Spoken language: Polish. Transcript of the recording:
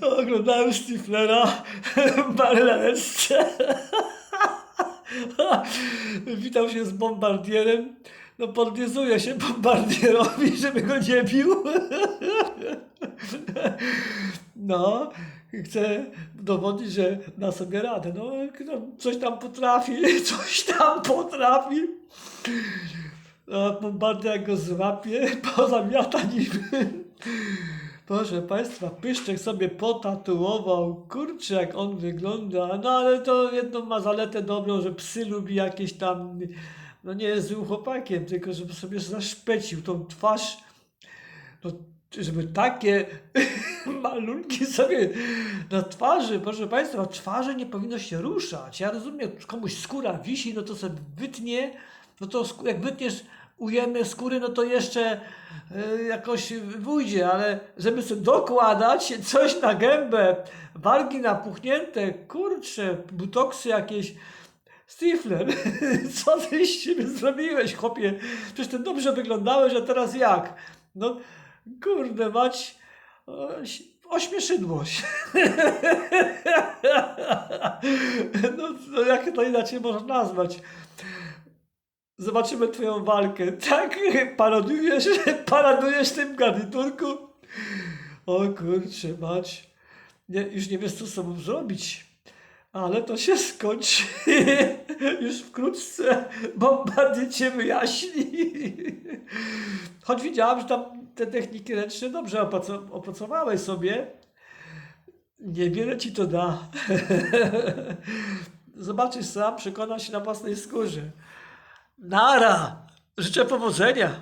Oglądałem Stiflera w marionetce. Witał się z bombardierem. No podwiązuje się bombardierowi, żeby go nie bił. No, chce udowodnić, że da sobie radę. No, no, coś tam potrafi, coś tam potrafi. A bombardier jak go złapie, pozamiata nim. Proszę Państwa, Pyszczek sobie potatuował. Kurczę, jak on wygląda. No ale to jedną ma zaletę dobrą, że psy lubi jakieś tam... No nie jest złym chłopakiem, tylko żeby sobie zaszpecił tą twarz. No, żeby takie malunki sobie na twarzy, proszę Państwa, twarzy nie powinno się ruszać. Ja rozumiem, komuś skóra wisi, no to sobie wytnie, no to jak wytniesz ujemne skóry, no to jeszcze e, jakoś wyjdzie, ale żeby sobie dokładać coś na gębę, wargi napuchnięte, kurcze, butoksy jakieś, Stifler, co ty z siebie zrobiłeś, chłopie? Przecież ty dobrze wyglądałeś, a teraz jak? No, kurde, mać, oś- ośmieszydłość. No, no, jak to inaczej można nazwać? Zobaczymy twoją walkę. Tak, paradujesz, paradujesz tym garniturku. O kurczę, mać. Nie, już nie wiesz, co z sobą zrobić. Ale to się skończy już wkrótce. Bombardier cię wyjaśni. Choć widziałam, że tam te techniki ręczne dobrze opraco- opracowałeś sobie. Niewiele ci to da. Zobaczysz sam, przekonasz się na własnej skórze. Nara! Życzę powodzenia.